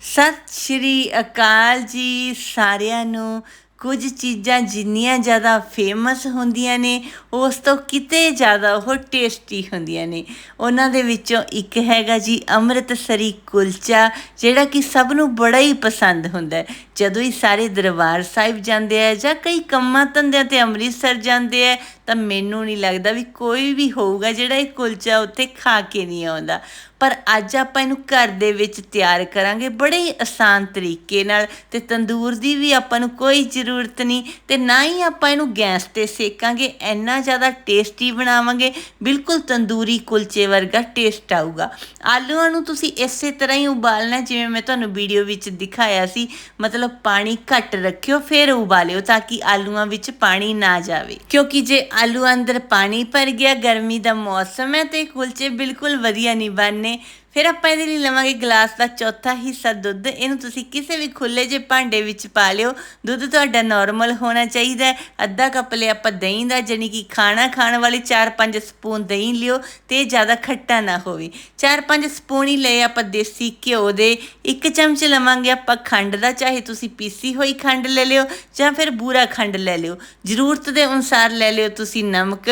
ਸਤਿ ਸ਼੍ਰੀ ਅਕਾਲ ਜੀ ਸਾਰਿਆਂ ਨੂੰ। ਕੁਝ ਚੀਜ਼ਾਂ ਜਿੰਨੀਆਂ ਜ਼ਿਆਦਾ ਫੇਮਸ ਹੁੰਦੀਆਂ ਨੇ, ਉਸ ਤੋਂ ਕਿਤੇ ਜ਼ਿਆਦਾ ਉਹ ਟੇਸਟੀ ਹੁੰਦੀਆਂ ਨੇ। ਉਹਨਾਂ ਦੇ ਵਿੱਚੋਂ ਇੱਕ ਹੈਗਾ ਜੀ ਅੰਮ੍ਰਿਤਸਰੀ ਕੁਲਚਾ, ਜਿਹੜਾ ਕਿ ਸਭ ਨੂੰ ਬੜਾ ਹੀ ਪਸੰਦ ਹੁੰਦਾ। ਹੈ ਜਦੋਂ ਹੀ ਸਾਰੇ ਦਰਬਾਰ ਸਾਹਿਬ ਜਾਂਦੇ ਆ ਜਾਂ ਕਈ ਕੰਮਾਂ ਧੰਦਿਆਂ ਤੇ ਅੰਮ੍ਰਿਤਸਰ ਜਾਂਦੇ ਆ ਤਾਂ ਮੈਨੂੰ ਨਹੀਂ ਲੱਗਦਾ ਵੀ ਕੋਈ ਵੀ ਹੋਊਗਾ ਜਿਹੜਾ ਇਹ ਕੁਲਚਾ ਉੱਥੇ ਖਾ ਕੇ ਨਹੀਂ ਆਉਂਦਾ। ਪਰ ਅੱਜ ਆਪਾਂ ਇਹਨੂੰ ਘਰ ਦੇ ਵਿੱਚ ਤਿਆਰ ਕਰਾਂਗੇ ਬੜੇ ਹੀ ਆਸਾਨ ਤਰੀਕੇ ਨਾਲ ਤੇ ਤੰਦੂਰ ਦੀ ਵੀ ਆਪਾਂ ਨੂੰ ਕੋਈ ਜ਼ਰੂਰਤ ਨਹੀਂ ਤੇ ਨਾ ਹੀ ਆਪਾਂ ਇਹਨੂੰ ਗੈਸ ਤੇ ਸੇਕਾਂਗੇ, ਇੰਨਾ ਜ਼ਿਆਦਾ ਟੇਸਟੀ ਬਣਾਵਾਂਗੇ, ਬਿਲਕੁਲ ਤੰਦੂਰੀ ਕੁਲਚੇ ਵਰਗਾ ਟੇਸਟ ਆਊਗਾ। ਆਲੂਆਂ ਨੂੰ ਤੁਸੀਂ ਇਸੇ ਤਰ੍ਹਾਂ ਹੀ ਉਬਾਲਣਾ ਜਿਵੇਂ ਮੈਂ ਤੁਹਾਨੂੰ ਵੀਡੀਓ ਵਿੱਚ ਦਿਖਾਇਆ ਸੀ, ਮਤਲਬ ਪਾਣੀ ਘੱਟ ਰੱਖਿਓ, ਫਿਰ ਉਬਾਲਿਓ ਤਾਂ ਕਿ ਆਲੂਆਂ ਵਿੱਚ ਪਾਣੀ ਨਾ ਜਾਵੇ। ਕਿਉਂਕਿ ਜੇ ਆਲੂ ਅੰਦਰ ਪਾਣੀ ਭਰ ਗਿਆ, ਗਰਮੀ ਦਾ ਮੌਸਮ ਹੈ ਤੇ ਕੁਲਚੇ ਬਿਲਕੁਲ ਵਧੀਆ ਨਹੀਂ ਬਣਨੇ। ਫਿਰ ਆਪਾਂ ਇਹਦੇ ਲਈ ਲਵਾਂਗੇ ਗਲਾਸ ਦਾ ਚੌਥਾ ਹਿੱਸਾ ਦੁੱਧ। ਇਹਨੂੰ ਤੁਸੀਂ ਕਿਸੇ ਵੀ ਖੁੱਲੇ ਜਿਹੇ ਭਾਂਡੇ ਵਿੱਚ ਪਾ ਲਿਓ। ਦੁੱਧ ਤੁਹਾਡਾ ਨਾਰਮਲ ਹੋਣਾ ਚਾਹੀਦਾ ਹੈ। ਅੱਧਾ ਕੱਪ ਲਿਆ ਆਪਾਂ ਦਹੀਂ ਦਾ ਜਾਨੀ ਕਿ ਖਾਣਾ ਖਾਣ ਵਾਲੇ 4-5 ਸਪੂਨ ਦਹੀਂ ਲਿਓ ਤੇ ਇਹ ਜ਼ਿਆਦਾ ਖੱਟਾ ਨਾ ਹੋਵੇ। 4-5 ਸਪੂਨ ਹੀ ਲਏ ਆਪਾਂ ਦੇਸੀ ਘਿਓ ਦੇ। ਇੱਕ ਚਮਚ ਲਵਾਂਗੇ ਆਪਾਂ ਖੰਡ ਦਾ, ਚਾਹੇ ਤੁਸੀਂ ਪੀਸੀ ਹੋਈ ਖੰਡ ਲੈ ਲਿਓ ਜਾਂ ਫਿਰ ਬੂਰਾ ਖੰਡ ਲੈ ਲਿਓ। ਜ਼ਰੂਰਤ ਦੇ ਅਨੁਸਾਰ ਲੈ ਲਿਓ ਤੁਸੀਂ ਨਮਕ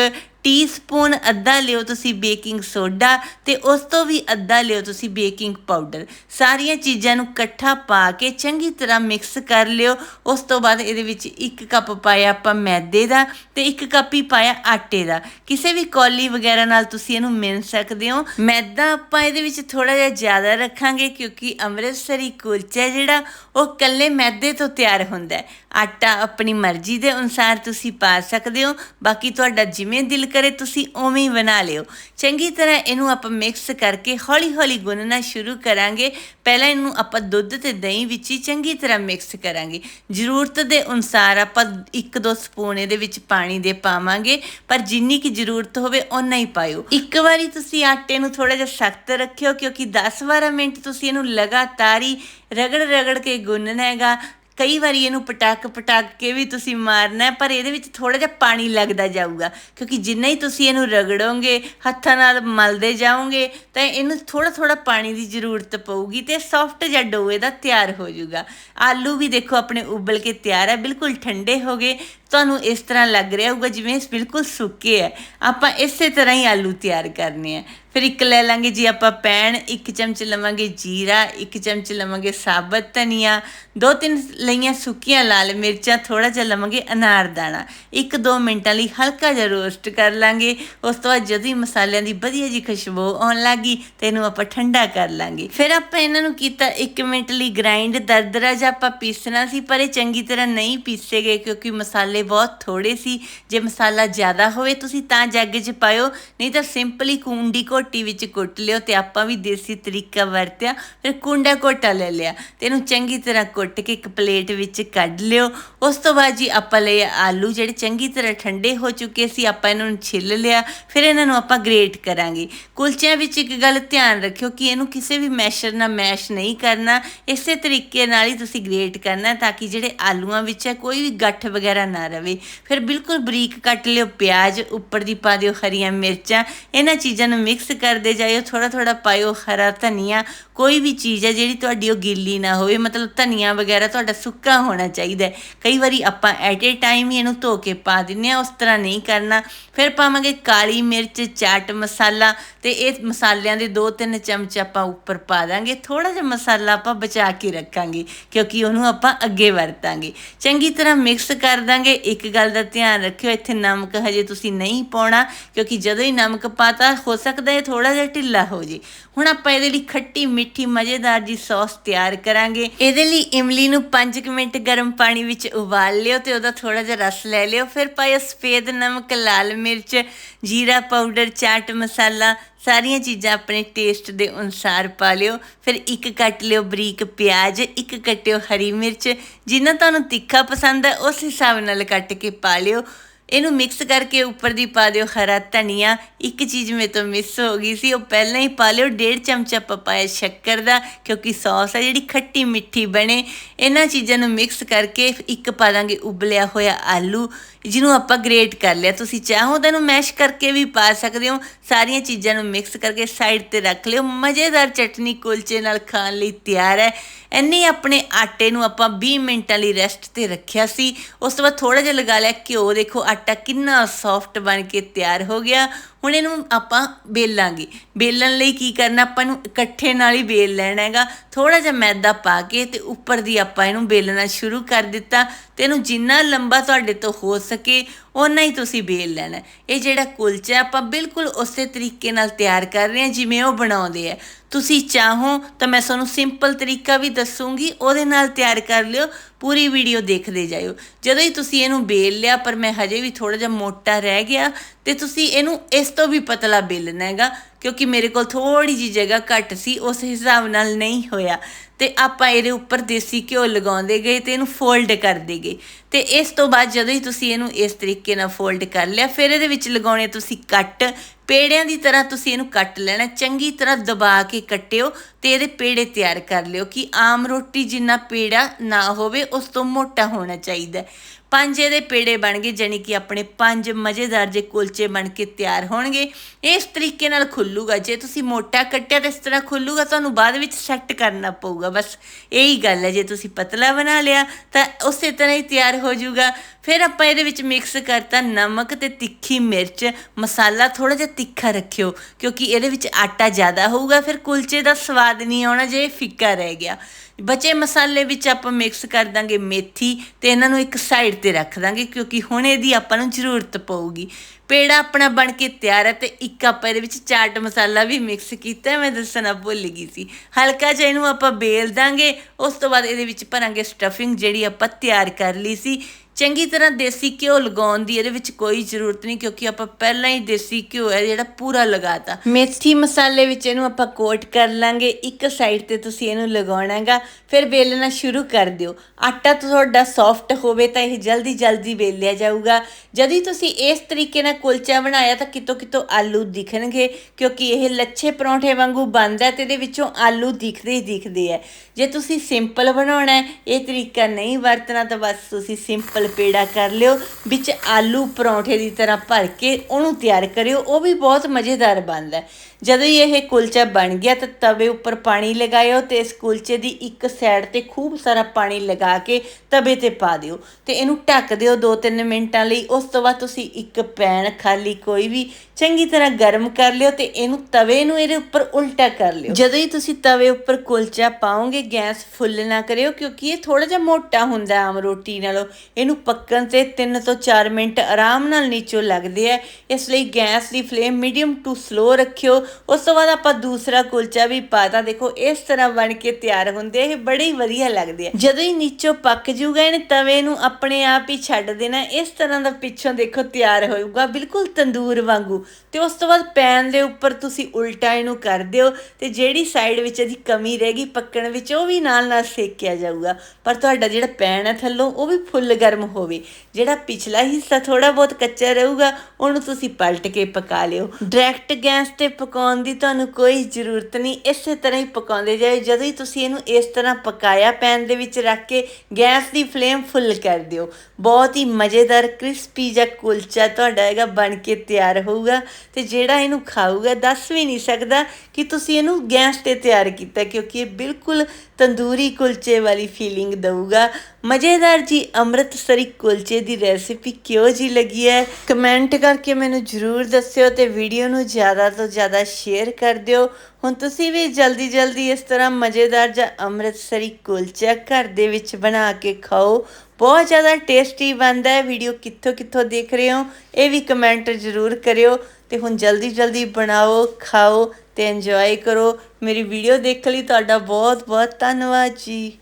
ਟੀਸਪੂਨ ਅੱਧਾ ਲਿਓ ਤੁਸੀਂ ਬੇਕਿੰਗ ਸੋਡਾ ਤੇ ਉਸ ਤੋਂ ਵੀ ਅੱਧਾ ਲਿਓ ਤੁਸੀਂ ਬੇਕਿੰਗ ਪਾਊਡਰ ਸਾਰੀਆਂ ਚੀਜ਼ਾਂ ਨੂੰ ਇਕੱਠਾ ਪਾ ਕੇ ਚੰਗੀ ਤਰ੍ਹਾਂ ਮਿਕਸ ਕਰ ਲਿਓ। ਉਸ ਤੋਂ ਬਾਅਦ ਇਹਦੇ ਵਿੱਚ 1 ਕੱਪ ਪਾਇਆ ਆਪਾਂ ਮੈਦੇ ਦਾ ਤੇ 1 ਕੱਪ ਹੀ ਪਾਇਆ ਆਟੇ ਦਾ। ਕਿਸੇ ਵੀ ਕੌਲੀ ਵਗੈਰਾ ਨਾਲ ਤੁਸੀਂ ਇਹਨੂੰ ਮਿਲ ਸਕਦੇ ਹੋ। ਮੈਦਾ ਆਪਾਂ ਇਹਦੇ ਵਿੱਚ ਥੋੜਾ ਜਿਹਾ ਜ਼ਿਆਦਾ ਰੱਖਾਂਗੇ ਕਿਉਂਕਿ ਅੰਮ੍ਰਿਤਸਰੀ ਕੁਲਚਾ ਜਿਹੜਾ, ਉਹ ਕੱਲੇ ਮੈਦੇ ਤੋਂ ਤਿਆਰ ਹੁੰਦਾ ਹੈ। ਆਟਾ ਆਪਣੀ ਮਰਜ਼ੀ ਦੇ ਅਨੁਸਾਰ ਤੁਸੀਂ ਪਾ ਸਕਦੇ ਹੋ। ਬਾਕੀ ਤੁਹਾਡਾ ਜਿਵੇਂ ਦਿਲ ਕਰੇ, ਤੁਸੀਂ ਉਵੇਂ ਹੀ ਬਣਾ ਲਿਓ। ਚੰਗੀ ਤਰ੍ਹਾਂ ਇਹਨੂੰ ਆਪਾਂ ਮਿਕਸ ਕਰਕੇ ਹੌਲੀ ਹੌਲੀ ਗੁੰਨਣਾ ਸ਼ੁਰੂ ਕਰਾਂਗੇ। ਪਹਿਲਾਂ ਇਹਨੂੰ ਆਪਾਂ ਦੁੱਧ ਤੇ ਦਹੀਂ ਵਿੱਚ ਹੀ ਚੰਗੀ ਤਰ੍ਹਾਂ ਮਿਕਸ ਕਰਾਂਗੇ। ਜ਼ਰੂਰਤ ਦੇ ਅਨੁਸਾਰ ਆਪਾਂ 1-2 ਸਪੂਨ ਇਹਦੇ ਵਿੱਚ ਪਾਣੀ ਦੇ ਪਾਵਾਂਗੇ, ਪਰ ਜਿੰਨੀ ਕੀ ਜ਼ਰੂਰਤ ਹੋਵੇ ਓਨਾ ਹੀ ਪਾਇਓ। ਇੱਕ ਵਾਰੀ ਤੁਸੀਂ ਆਟੇ ਨੂੰ ਥੋੜਾ ਜਿਹਾ ਸਖਤ ਰੱਖਿਓ, ਕਿਉਂਕਿ 10-12 ਮਿੰਟ ਤੁਸੀਂ ਇਹਨੂੰ ਲਗਾਤਾਰ ਹੀ ਰਗੜ ਰਗੜ ਕੇ ਗੁੰਨਣਾ ਹੈਗਾ। ਕਈ ਵਾਰੀ ਇਹਨੂੰ ਪਟਾਕ ਪਟਾਕ ਕੇ ਵੀ ਤੁਸੀਂ ਮਾਰਨਾ ਪਰ ਇਹਦੇ ਵਿੱਚ ਥੋੜਾ ਜਿਹਾ ਪਾਣੀ ਲੱਗਦਾ ਜਾਊਗਾ। ਕਿਉਂਕਿ ਜਿੰਨਾ ਹੀ ਤੁਸੀਂ ਇਹਨੂੰ ਰਗੜੋਗੇ, ਹੱਥਾਂ ਨਾਲ ਮਲਦੇ ਜਾਓਗੇ, ਤਾਂ ਇਹਨੂੰ ਥੋੜਾ ਥੋੜਾ ਪਾਣੀ ਦੀ ਜ਼ਰੂਰਤ ਪਊਗੀ ਤੇ ਸੌਫਟ ਜਿਹਾ ਡੋ ਇਹਦਾ ਤਿਆਰ ਹੋ ਜਾਊਗਾ। ਆਲੂ ਵੀ ਦੇਖੋ ਆਪਣੇ ਉਬਲ ਕੇ ਤਿਆਰ ਹੈ, ਬਿਲਕੁਲ ਠੰਡੇ ਹੋ ਗਏ। ਤੁਹਾਨੂੰ ਇਸ ਤਰ੍ਹਾਂ ਲੱਗ ਰਿਹਾ ਹੋਊਗਾ ਜਿਵੇਂ ਬਿਲਕੁਲ ਸੁੱਕੇ ਹੈ। ਆਪਾਂ ਇਸੇ ਤਰ੍ਹਾਂ ਹੀ ਆਲੂ ਤਿਆਰ ਕਰਨੇ ਆ ਫਿਰ ਇੱਕ ਲੈ ਲਾਂਗੇ ਜੀ ਆਪਾਂ ਪੈਣ, ਇੱਕ ਚਮਚ ਲਵਾਂਗੇ ਜੀਰਾ, ਇੱਕ ਚਮਚ ਲਵਾਂਗੇ ਸਾਬਤ ਧਨੀਆ, ਦੋ ਤਿੰਨ ਲਈਆਂ ਸੁੱਕੀਆਂ ਲਾਲ ਮਿਰਚਾਂ ਥੋੜਾ ਜਿਹਾ ਲਵਾਂਗੇ ਅਨਾਰ ਦਾਣਾ। ਇੱਕ ਦੋ ਮਿੰਟਾਂ ਲਈ ਹਲਕਾ ਜਿਹਾ ਰੋਸਟ ਕਰ ਲਾਂਗੇ। ਉਸ ਤੋਂ ਬਾਅਦ ਜਦੋਂ ਹੀ ਮਸਾਲਿਆਂ ਦੀ ਵਧੀਆ ਜੀ ਖੁਸ਼ਬੂ ਆਉਣ ਲੱਗੀ ਤੇ ਇਹਨੂੰ ਆਪਾਂ ਠੰਡਾ ਕਰ ਲਾਂਗੇ। ਫਿਰ ਆਪਾਂ ਇਹਨਾਂ ਨੂੰ ਕੀਤਾ 1 ਮਿੰਟ ਲਈ ਗ੍ਰਾਈਂਡ ਦਰਦਰਾ ਜਿਹਾ ਆਪਾਂ ਪੀਸਣਾ ਸੀ, ਪਰ ਇਹ ਚੰਗੀ ਤਰ੍ਹਾਂ ਨਹੀਂ ਪੀਸੇ ਗਏ, ਕਿਉਂਕਿ ਮਸਾਲੇ ਬਹੁਤ ਥੋੜੇ ਸੀ। ਜੇ ਮਸਾਲਾ ਜ਼ਿਆਦਾ ਹੋਵੇ, ਤੁਸੀਂ ਤਾਂ ਜੱਗ 'ਚ ਪਾਇਓ, ਨਹੀਂ ਤਾਂ ਸਿੰਪਲੀ ਕੁੰਡੀ ਘੋਟੀ ਵਿੱਚ ਕੁੱਟ ਲਿਓ ਤੇ ਆਪਾਂ ਵੀ ਦੇਸੀ ਤਰੀਕਾ ਵਰਤਿਆ, ਫਿਰ ਕੁੰਡਾ ਘੋਟਾ ਲੈ ਲਿਆ ਤੇ ਇਹਨੂੰ ਚੰਗੀ ਤਰ੍ਹਾਂ ਕੁੱਟ ਕੇ ਇੱਕ ਪਲੇਟ ਵਿੱਚ ਕੱਢ ਲਿਓ। ਉਸ ਤੋਂ ਬਾਅਦ ਜੀ ਆਪਾਂ ਲਏ ਆਲੂ ਜਿਹੜੇ ਚੰਗੀ ਤਰ੍ਹਾਂ ਠੰਡੇ ਹੋ ਚੁੱਕੇ ਸੀ, ਆਪਾਂ ਇਹਨਾਂ ਨੂੰ ਛਿੱਲ ਲਿਆ, ਫਿਰ ਇਹਨਾਂ ਨੂੰ ਆਪਾਂ ਗ੍ਰੇਟ ਕਰਾਂਗੇ। ਕੁਲਚਿਆਂ ਵਿੱਚ ਇੱਕ ਗੱਲ ਧਿਆਨ ਰੱਖਿਓ ਕਿ ਇਹਨੂੰ ਕਿਸੇ ਵੀ ਮੈਸ਼ਰ ਨਾਲ ਮੈਸ਼ ਨਹੀਂ ਕਰਨਾ, ਇਸੇ ਤਰੀਕੇ ਨਾਲ ਹੀ ਤੁਸੀਂ ਗ੍ਰੇਟ ਕਰਨਾ ਤਾਂ ਕਿ ਜਿਹੜੇ ਆਲੂਆਂ ਵਿੱਚ ਹੈ, ਕੋਈ ਵੀ ਗੱਠ ਵਗੈਰਾ ਨਾ ਰਵੇ। ਫਿਰ ਬਿਲਕੁਲ ਬਰੀਕ ਕੱਟ ਲਿਓ, ਪਿਆਜ਼ ਉੱਪਰ ਦੀ ਪਾ ਦਿਓ, ਹਰੀਆਂ ਮਿਰਚਾਂ, ਇਹਨਾਂ ਚੀਜ਼ਾਂ ਨੂੰ ਮਿਕਸ ਕਰਦੇ ਜਾਇਓ ਥੋੜਾ ਥੋੜਾ ਪਾਇਓ ਹਰਾ ਧਨੀਆ ਕੋਈ ਵੀ ਚੀਜ਼ ਹੈ ਜਿਹੜੀ ਤੁਹਾਡੀ ਉਹ ਗਿੱਲੀ ਨਾ ਹੋਵੇ, ਮਤਲਬ ਧਨੀਆ ਵਗੈਰਾ ਤੁਹਾਡਾ ਸੁੱਕਾ ਹੋਣਾ ਚਾਹੀਦਾ ਕਈ ਵਾਰੀ ਆਪਾਂ ਐਟ ਏ ਟਾਈਮ ਹੀ ਇਹਨੂੰ ਧੋ ਕੇ ਪਾ ਦਿੰਨੇ ਆ ਉਸ ਤਰ੍ਹਾਂ ਨਹੀਂ ਕਰਨਾ। ਫਿਰ ਪਾਵਾਂਗੇ ਕਾਲੀ ਮਿਰਚ, ਚਾਟ ਮਸਾਲਾ ਤੇ ਇਹ ਮਸਾਲਿਆਂ ਦੇ 2-3 ਚਮਚ ਆਪਾਂ ਉੱਪਰ ਪਾ ਦਾਂਗੇ। ਥੋੜਾ ਜਿਹਾ ਮਸਾਲਾ ਆਪਾਂ ਬਚਾ ਕੇ ਰੱਖਾਂਗੇ, ਕਿਉਂਕਿ ਉਹਨੂੰ ਆਪਾਂ ਅੱਗੇ ਵਰਤਾਂਗੇ। ਚੰਗੀ ਤਰ੍ਹਾਂ ਮਿਕਸ ਕਰ ਦਾਂਗੇ। ਇੱਕ ਗੱਲ ਦਾ ਧਿਆਨ ਰੱਖਿਓ, ਇੱਥੇ ਨਮਕ ਹਜੇ ਤੁਸੀਂ ਨਹੀਂ ਪਾਉਣਾ, ਕਿਉਂਕਿ ਜਦੋਂ ਹੀ ਨਮਕ ਪਾਤਾ, ਹੋ ਸਕਦਾ ਹੈ ਥੋੜਾ ਜਿਹਾ ਢਿੱਲਾ ਹੋ ਜੇ। ਹੁਣ ਆਪਾਂ ਇਹਦੇ ਲਈ ਖੱਟੀ ਮਿੱਠੀ ਮਜ਼ੇਦਾਰ ਜੀ ਸੌਸ ਤਿਆਰ ਕਰਾਂਗੇ। ਇਹਦੇ ਲਈ ਇਮਲੀ ਨੂੰ 5 ਮਿੰਟ ਗਰਮ ਪਾਣੀ ਵਿੱਚ ਉਬਾਲ ਲਿਓ ਤੇ ਉਹਦਾ ਥੋੜਾ ਜਿਹਾ ਰਸ ਲੈ ਲਿਓ। ਫਿਰ ਪਾਇਓ ਸਫੇਦ ਨਮਕ, ਲਾਲ ਮਿਰਚ, ਜੀਰਾ ਪਾਊਡਰ, ਚਾਟ ਮਸਾਲਾ, ਸਾਰੀਆਂ ਚੀਜ਼ਾਂ ਆਪਣੇ ਟੇਸਟ ਦੇ ਅਨੁਸਾਰ ਪਾ ਲਿਓ। ਫਿਰ ਇੱਕ ਕੱਟ ਲਿਓ ਬਰੀਕ ਪਿਆਜ਼, ਇੱਕ ਕੱਟਿਓ ਹਰੀ ਮਿਰਚ। ਜਿੰਨਾ ਤੁਹਾਨੂੰ ਤਿੱਖਾ ਪਸੰਦ ਹੈ, ਉਸ ਹਿਸਾਬ ਨਾਲ ਕੱਟ ਕੇ ਪਾ ਲਿਓ। ਇਹਨੂੰ ਮਿਕਸ ਕਰਕੇ ਉੱਪਰ ਦੀ ਪਾ ਦਿਓ ਹਰਾ ਧਨੀਆ। ਇੱਕ ਚੀਜ਼ ਮੇ ਤੋਂ ਮਿਸ ਹੋ ਗਈ ਸੀ, ਉਹ ਪਹਿਲਾਂ ਹੀ ਪਾ ਲਿਓ। ਡੇਢ ਚਮਚਾ ਪਪਾਇਆ ਸ਼ੱਕਰ ਦਾ, ਕਿਉਂਕਿ ਸੌਸ ਹੈ ਜਿਹੜੀ ਖੱਟੀ ਮਿੱਠੀ ਬਣੇ। ਇਹਨਾਂ ਚੀਜ਼ਾਂ ਨੂੰ ਮਿਕਸ ਕਰਕੇ ਇੱਕ ਪਾ ਦਾਂਗੇ ਉਬਲਿਆ ਹੋਇਆ ਆਲੂ, ਜਿਹਨੂੰ ਆਪਾਂ ਗ੍ਰੇਟ ਕਰ ਲਿਆ। ਤੁਸੀਂ ਚਾਹੋ ਤਾਂ ਇਹਨੂੰ ਮੈਸ਼ ਕਰਕੇ ਵੀ ਪਾ ਸਕਦੇ ਹੋ। ਸਾਰੀਆਂ ਚੀਜ਼ਾਂ ਨੂੰ ਮਿਕਸ ਕਰਕੇ ਸਾਈਡ ਤੇ ਰੱਖ ਲਿਓ। ਮਜ਼ੇਦਾਰ ਚਟਨੀ ਕੁਲਚੇ ਨਾਲ ਖਾਣ ਲਈ ਤਿਆਰ ਹੈ। ਇੰਨੇ ਆਪਣੇ ਆਟੇ ਨੂੰ ਆਪਾਂ 20 ਮਿੰਟਾਂ ਲਈ ਰੈਸਟ ਤੇ ਰੱਖਿਆ ਸੀ। ਉਸ ਤੋਂ ਬਾਅਦ ਥੋੜਾ ਜਿਹਾ ਲਗਾ ਲਿਆ ਘਿਓ। ਦੇਖੋ ਆਟਾ ਕਿੰਨਾ ਸੌਫਟ ਬਣ ਕੇ ਤਿਆਰ ਹੋ ਗਿਆ। ਹੁਣ ਇਹਨੂੰ ਆਪਾਂ ਬੇਲਾਂਗੇ ਬੇਲਣ ਲਈ ਕੀ ਕਰਨਾ, ਆਪਾਂ ਨੂੰ ਇਕੱਠੇ ਨਾਲ ਹੀ ਬੇਲ ਲੈਣਾ ਹੈਗਾ। ਥੋੜਾ ਜਿਹਾ ਮੈਦਾ ਪਾ ਕੇ ਤੇ ਉੱਪਰ ਦੀ ਆਪਾਂ ਇਹਨੂੰ ਬੇਲਣਾ ਸ਼ੁਰੂ ਕਰ ਦਿੱਤਾ ਤੇ ਇਹਨੂੰ ਜਿੰਨਾ ਲੰਬਾ ਤੁਹਾਡੇ ਤੋਂ ਹੋ ਸਕੇ, ਓਨਾ ਹੀ ਤੁਸੀਂ ਬੇਲ ਲੈਣਾ। ਇਹ ਜਿਹੜਾ ਕੁਲਚਾ ਆਪਾਂ ਬਿਲਕੁਲ ਉਸੇ ਤਰੀਕੇ ਨਾਲ ਤਿਆਰ ਕਰ ਰਹੇ ਹਾਂ, ਜਿਵੇਂ ਉਹ ਬਣਾਉਂਦੇ ਆ। ਤੁਸੀਂ ਚਾਹੋ ਤਾਂ ਮੈਂ ਤੁਹਾਨੂੰ ਸਿੰਪਲ ਤਰੀਕਾ ਵੀ ਦੱਸੂਗੀ, ਉਹਦੇ ਨਾਲ ਤਿਆਰ ਕਰ ਲਿਓ, ਪੂਰੀ ਵੀਡੀਓ ਦੇਖਦੇ ਜਾਇਓ। ਜਦੋਂ ਹੀ ਤੁਸੀਂ ਇਹਨੂੰ ਬੇਲ ਲਿਆ, ਪਰ ਮੈਂ ਹਜੇ ਵੀ ਥੋੜਾ ਜਿਹਾ ਮੋਟਾ ਰਹਿ ਗਿਆ, ਤੇ ਤੁਸੀਂ ਇਹਨੂੰ ਇਸ ਇਸ ਤੋਂ ਵੀ ਪਤਲਾ ਬੇਲਣਾ ਹੈਗਾ ਕਿਉਂਕਿ ਮੇਰੇ ਕੋਲ ਥੋੜੀ ਜੀ ਜਗ੍ਹਾ ਘੱਟ ਸੀ, ਉਸ ਹਿਸਾਬ ਨਾਲ ਨਹੀਂ ਹੋਇਆ। ਤੇ ਆਪਾਂ ਇਹਦੇ ਉੱਪਰ ਦੇਸੀ ਘਿਓ ਲਗਾਉਂਦੇ ਗਏ ਤੇ ਇਹਨੂੰ ਫੋਲਡ ਕਰਦੇ ਗਏ। ਤੇ ਇਸ ਤੋਂ ਬਾਅਦ ਜਦੋਂ ਹੀ ਤੁਸੀਂ ਇਹਨੂੰ ਇਸ ਤਰੀਕੇ ਨਾਲ ਫੋਲਡ ਕਰ ਲਿਆ, ਫਿਰ ਇਹਦੇ ਵਿੱਚ ਲਗਾਉਣੇ ਤੁਸੀਂ ਕੱਟ। ਪੇੜਿਆਂ ਦੀ ਤਰ੍ਹਾਂ ਤੁਸੀਂ ਇਹਨੂੰ ਕੱਟ ਲੈਣਾ, ਚੰਗੀ ਤਰ੍ਹਾਂ ਦਬਾ ਕੇ ਕੱਟਿਓ ਤੇ ਇਹਦੇ ਪੇੜੇ ਤਿਆਰ ਕਰ ਲਿਓ ਕਿ ਆਮ ਰੋਟੀ ਜਿੰਨਾ ਪੇੜਾ ਨਾ ਹੋਵੇ, ਉਸ ਤੋਂ ਮੋਟਾ ਹੋਣਾ ਚਾਹੀਦਾ। ਪੰਜ ਇਹਦੇ ਪੇੜੇ ਬਣ ਗਏ ਜਾਨੀ ਕਿ ਆਪਣੇ ਪੰਜ ਮਜ਼ੇਦਾਰ ਜੇ ਕੁਲਚੇ ਬਣ ਕੇ ਤਿਆਰ ਹੋਣਗੇ। ਇਸ ਤਰੀਕੇ ਨਾਲ ਖੁੱਲੂਗਾ। ਜੇ ਤੁਸੀਂ ਮੋਟਾ ਕੱਟਿਆ ਤਾਂ ਇਸ ਤਰ੍ਹਾਂ ਖੁੱਲੂਗਾ, ਤੁਹਾਨੂੰ ਬਾਅਦ ਵਿੱਚ ਸੈੱਟ ਕਰਨਾ ਪਊਗਾ। ਬਸ ਇਹੀ ਗੱਲ ਹੈ, ਜੇ ਤੁਸੀਂ ਪਤਲਾ ਬਣਾ ਲਿਆ ਤਾਂ ਉਸੇ ਤਰ੍ਹਾਂ ਹੀ ਤਿਆਰ ਹੋ ਜਾਊਗਾ। ਫਿਰ ਆਪਾਂ ਇਹਦੇ ਵਿੱਚ ਮਿਕਸ ਕਰਤਾ ਨਮਕ ਤੇ ਤਿੱਖੀ ਮਿਰਚ। ਮਸਾਲਾ ਥੋੜਾ ਜਿਹਾ ਤਿੱਖਾ ਰੱਖਿਓ, ਕਿਉਂਕਿ ਇਹਦੇ ਵਿੱਚ ਆਟਾ ਜ਼ਿਆਦਾ ਹੋਊਗਾ। ਫਿਰ ਕੁਲਚੇ ਦਾ ਸਵਾਦ ਨਹੀਂ ਆਉਣਾ, ਜੇ ਫਿੱਕਾ ਰਹਿ ਗਿਆ। ਬਚੇ ਮਸਾਲੇ ਵਿੱਚ ਆਪਾਂ ਮਿਕਸ ਕਰ ਦਾਂਗੇ ਮੇਥੀ ਤੇ ਇਹਨਾਂ ਨੂੰ ਇੱਕ ਸਾਈਡ ਤੇ ਰੱਖ ਦਾਂਗੇ, ਕਿਉਂਕਿ ਹੁਣ ਇਹਦੀ ਆਪਾਂ ਨੂੰ ਜ਼ਰੂਰਤ ਪਊਗੀ। ਪੇੜਾ ਆਪਣਾ ਬਣ ਕੇ ਤਿਆਰ ਹੈ ਤੇ ਇੱਕ ਆਪਾਂ ਇਹਦੇ ਵਿੱਚ ਚਾਟ ਮਸਾਲਾ ਵੀ ਮਿਕਸ ਕੀਤਾ ਮੈਂ ਦੱਸਣਾ ਭੁੱਲ ਗਈ ਸੀ। ਹਲਕਾ ਜਿਹਾ ਇਹਨੂੰ ਆਪਾਂ ਬੇਲ ਦਾਂਗੇ, ਉਸ ਤੋਂ ਬਾਅਦ ਇਹਦੇ ਵਿੱਚ ਭਰਾਂਗੇ ਸਟਫਿੰਗ ਜਿਹੜੀ ਆਪਾਂ ਤਿਆਰ ਕਰ ਲਈ ਸੀ। ਚੰਗੀ ਤਰ੍ਹਾਂ ਦੇਸੀ ਘਿਓ ਲਗਾਉਣ ਦੀ ਇਹਦੇ ਵਿੱਚ ਕੋਈ ਜ਼ਰੂਰਤ ਨਹੀਂ, ਕਿਉਂਕਿ ਆਪਾਂ ਪਹਿਲਾਂ ਹੀ ਦੇਸੀ ਘਿਓ ਹੈ ਜਿਹੜਾ ਪੂਰਾ ਲਗਾਤਾ। ਮੇਥੀ ਮਸਾਲੇ ਵਿੱਚ ਇਹਨੂੰ ਆਪਾਂ ਕੋਟ ਕਰ ਲਾਂਗੇ, ਇੱਕ ਸਾਈਡ ਤੇ ਤੁਸੀਂ ਇਹਨੂੰ ਲਗਾਉਣਾਗਾ, ਫਿਰ ਵੇਲਣਾ ਸ਼ੁਰੂ ਕਰ ਦਿਓ। ਆਟਾ ਤੁਹਾਡਾ ਸੌਫਟ ਹੋਵੇ ਤਾਂ ਇਹ ਜਲਦੀ ਜਲਦੀ ਵੇਲਿਆ ਜਾਊਗਾ। ਜਦ ਤੁਸੀਂ ਇਸ ਤਰੀਕੇ ਨਾਲ ਕੁਲਚਾ ਬਣਾਇਆ ਤਾਂ ਕਿਤੋਂ ਕਿਤੋਂ ਆਲੂ ਦਿਖਣਗੇ, ਕਿਉਂਕਿ ਇਹ ਲੱਛੇ ਪਰੌਂਠੇ ਵਾਂਗੂ ਬਣਦਾ ਤੇ ਇਹਦੇ ਵਿੱਚੋਂ ਆਲੂ ਦਿਖਦੇ ਹੀ ਦਿਖਦੇ ਆ ਜੇ ਤੁਸੀਂ ਸਿੰਪਲ ਬਣਾਉਣਾ ਇਹ ਤਰੀਕਾ ਨਹੀਂ ਵਰਤਣਾ, ਤਾਂ ਬਸ ਤੁਸੀਂ ਸਿੰਪਲ ਪੇੜਾ ਕਰ ਲਿਓ, ਵਿੱਚ ਆਲੂ ਪਰੌਂਠੇ ਦੀ ਤਰ੍ਹਾਂ ਭਰ ਕੇ ਉਹਨੂੰ ਤਿਆਰ ਕਰਿਓ, ਉਹ ਵੀ ਬਹੁਤ ਮਜ਼ੇਦਾਰ ਬਣਦਾ ਜਦੋਂ ਹੀ ਇਹ ਕੁਲਚਾ ਬਣ ਗਿਆ ਤਾਂ ਤਵੇ ਉੱਪਰ ਪਾਣੀ ਲਗਾਇਓ ਤੇ ਇਸ ਕੁਲਚੇ ਦੀ ਇੱਕ ਸਾਈਡ ਤੇ ਖੂਬ ਸਾਰਾ ਪਾਣੀ ਲਗਾ ਕੇ ਤਵੇ ਤੇ ਪਾ ਦਿਓ ਤੇ ਇਹਨੂੰ ਢੱਕ ਦਿਓ 2-3 ਮਿੰਟਾਂ ਲਈ। ਉਸ ਤੋਂ ਬਾਅਦ ਤੁਸੀਂ ਇੱਕ ਪੈਨ ਖਾਲੀ ਕੋਈ ਵੀ ਚੰਗੀ ਤਰ੍ਹਾਂ ਗਰਮ ਕਰ ਲਿਓ ਤੇ ਇਹਨੂੰ ਤਵੇ ਨੂੰ ਇਹਦੇ ਉੱਪਰ ਉਲਟਾ ਕਰ ਲਿਓ। ਜਦੋਂ ਹੀ ਤੁਸੀਂ ਤਵੇ ਉੱਪਰ ਕੁਲਚਾ ਪਾਓਗੇ, ਗੈਸ ਫੁੱਲ ਨਾ ਕਰਿਓ ਕਿਉਂਕਿ ਇਹ ਥੋੜਾ ਜਿਹਾ ਮੋਟਾ ਹੁੰਦਾ ਆਮ ਰੋਟੀ ਨਾਲੋਂ। ਇਹਨੂੰ ਪੱਕਣ ਤੇ 3 ਤੋਂ 4 ਮਿੰਟ ਆਰਾਮ ਨਾਲ ਨੀਚੋ ਲੱਗਦੇ ਆ। ਇਸ ਲਈ ਗੈਸ ਦੀ ਫਲੇਮ ਮੀਡੀਅਮ ਟੂ ਸਲੋ ਰੱਖਿਓ। ਉਸ ਤੋਂ ਬਾਅਦ ਆਪਾਂ ਦੂਸਰਾ ਕੁਲਚਾ ਵੀ ਪਾਤਾ ਦੇਖੋ, ਇਸ ਤਰ੍ਹਾਂ ਬਣ ਕੇ ਤਿਆਰ ਹੁੰਦੇ ਇਹ ਬੜੇ ਹੀ ਵਧੀਆ ਲੱਗਦੇ ਆ। ਜਦੋਂ ਹੀ ਨੀਚੋਂ ਪੱਕ ਜੂਗਾ, ਇਹਨੇ ਤਵੇ ਨੂੰ ਆਪਣੇ ਆਪ ਹੀ ਛੱਡ ਦੇਣਾ। ਇਸ ਤਰ੍ਹਾਂ ਦਾ ਪਿੱਛੋਂ ਦੇਖੋ ਤਿਆਰ ਹੋਊਗਾ, ਬਿਲਕੁਲ ਤੰਦੂਰ ਵਾਂਗੂ। ਤੇ ਉਸ ਤੋਂ ਬਾਅਦ ਪੈਨ ਦੇ ਉੱਪਰ ਤੁਸੀਂ ਉਲਟਾ ਇਹਨੂੰ ਕਰ ਦਿਓ। ਤੇ ਜਿਹੜੀ ਸਾਈਡ ਵਿੱਚ ਇਹਦੀ ਕਮੀ ਰਹਿ ਗਈ, ਪੱਕਣ ਵਿੱਚ ਉਹ ਵੀ ਨਾਲ ਨਾਲ ਸੇਕਿਆ ਜਾਊਗਾ। ਪਰ ਤੁਹਾਡਾ ਜਿਹੜਾ ਪੈਨ ਹੈ ਥੱਲੋਂ, ਉਹ ਵੀ ਫੁੱਲ ਗਰਮ ਹੋਵੇ। ਜਿਹੜਾ ਪਿਛਲਾ ਹਿੱਸਾ ਥੋੜਾ ਬਹੁਤ ਕੱਚਾ ਰਹੂਗਾ, ਉਹਨੂੰ ਤੁਸੀਂ ਪਲਟ ਕੇ ਪਕਾ ਲਿਓ। ਡਾਇਰੈਕਟ ਗੈਸ ਤੇ ਪਕਾਉਣ ਦੀ ਤੁਹਾਨੂੰ ਕੋਈ ਜ਼ਰੂਰਤ ਨਹੀਂ। ਇਸੇ ਤਰ੍ਹਾਂ ਹੀ ਪਕਾਉਂਦੇ ਜਾਓ। ਜਦੋਂ ਹੀ ਤੁਸੀਂ ਇਹਨੂੰ ਇਸ ਤਰ੍ਹਾਂ ਪਕਾਇਆ ਪੈਨ ਦੇ ਵਿੱਚ ਰੱਖ ਕੇ ਗੈਸ ਦੀ ਫਲੇਮ ਫੁੱਲ ਕਰ ਦਿਓ। ਬਹੁਤ ਹੀ ਮਜ਼ੇਦਾਰ ਕ੍ਰਿਸਪੀ ਜਿਹਾ ਕੁਲਚਾ ਤੁਹਾਡਾ ਹੈਗਾ ਬਣ ਕੇ ਤਿਆਰ ਹੋਊਗਾ। ਤੇ ਜਿਹੜਾ ਇਹਨੂੰ ਖਾਊਗਾ, ਦੱਸ ਵੀ ਨਹੀਂ ਸਕਦਾ ਕਿ ਤੁਸੀਂ ਇਹਨੂੰ ਗੈਸ ਤੇ ਤਿਆਰ ਕੀਤਾ, ਕਿਉਂਕਿ ਇਹ ਬਿਲਕੁਲ ਤੰਦੂਰੀ ਕੁਲਚੇ ਵਾਲੀ ਫੀਲਿੰਗ ਦਊਗਾ। ਮਜ਼ੇਦਾਰ ਜੀ, ਅੰਮ੍ਰਿਤਸਰ ਕੁਲਚੇ ਦੀ ਰੈਸਿਪੀ ਕਿਉਂ ਜੀ ਲੱਗੀ ਹੈ? ਕਮੈਂਟ ਕਰਕੇ ਮੈਨੂੰ ਜਰੂਰ ਦੱਸਿਓ ਤੇ ਵੀਡੀਓ ਨੂੰ ਜ਼ਿਆਦਾ ਤੋਂ ਜ਼ਿਆਦਾ ਸ਼ੇਅਰ ਕਰ ਦਿਓ। ਹੁਣ ਤੁਸੀਂ ਵੀ ਜਲਦੀ ਜਲਦੀ ਇਸ ਤਰ੍ਹਾਂ ਮਜ਼ੇਦਾਰ ਜਾਂ ਅੰਮ੍ਰਿਤਸਰੀ ਕੁਲਚਾ ਘਰ ਦੇ ਵਿੱਚ ਬਣਾ ਕੇ ਖਾਓ। ਬਹੁਤ ਜ਼ਿਆਦਾ ਟੇਸਟੀ ਬਣਦਾ ਹੈ। ਵੀਡੀਓ ਕਿੱਥੋਂ ਕਿੱਥੋਂ ਦੇਖ ਰਹੇ ਹੋ, ਇਹ ਵੀ ਕਮੈਂਟ ਜ਼ਰੂਰ ਕਰਿਓ। ਤੇ ਹੁਣ ਜਲਦੀ ਜਲਦੀ ਬਣਾਓ, ਖਾਓ ਤੇ ਇੰਜੋਏ ਕਰੋ। ਮੇਰੀ ਵੀਡੀਓ ਦੇਖਣ ਲਈ ਤੁਹਾਡਾ ਬਹੁਤ ਬਹੁਤ ਧੰਨਵਾਦ ਜੀ।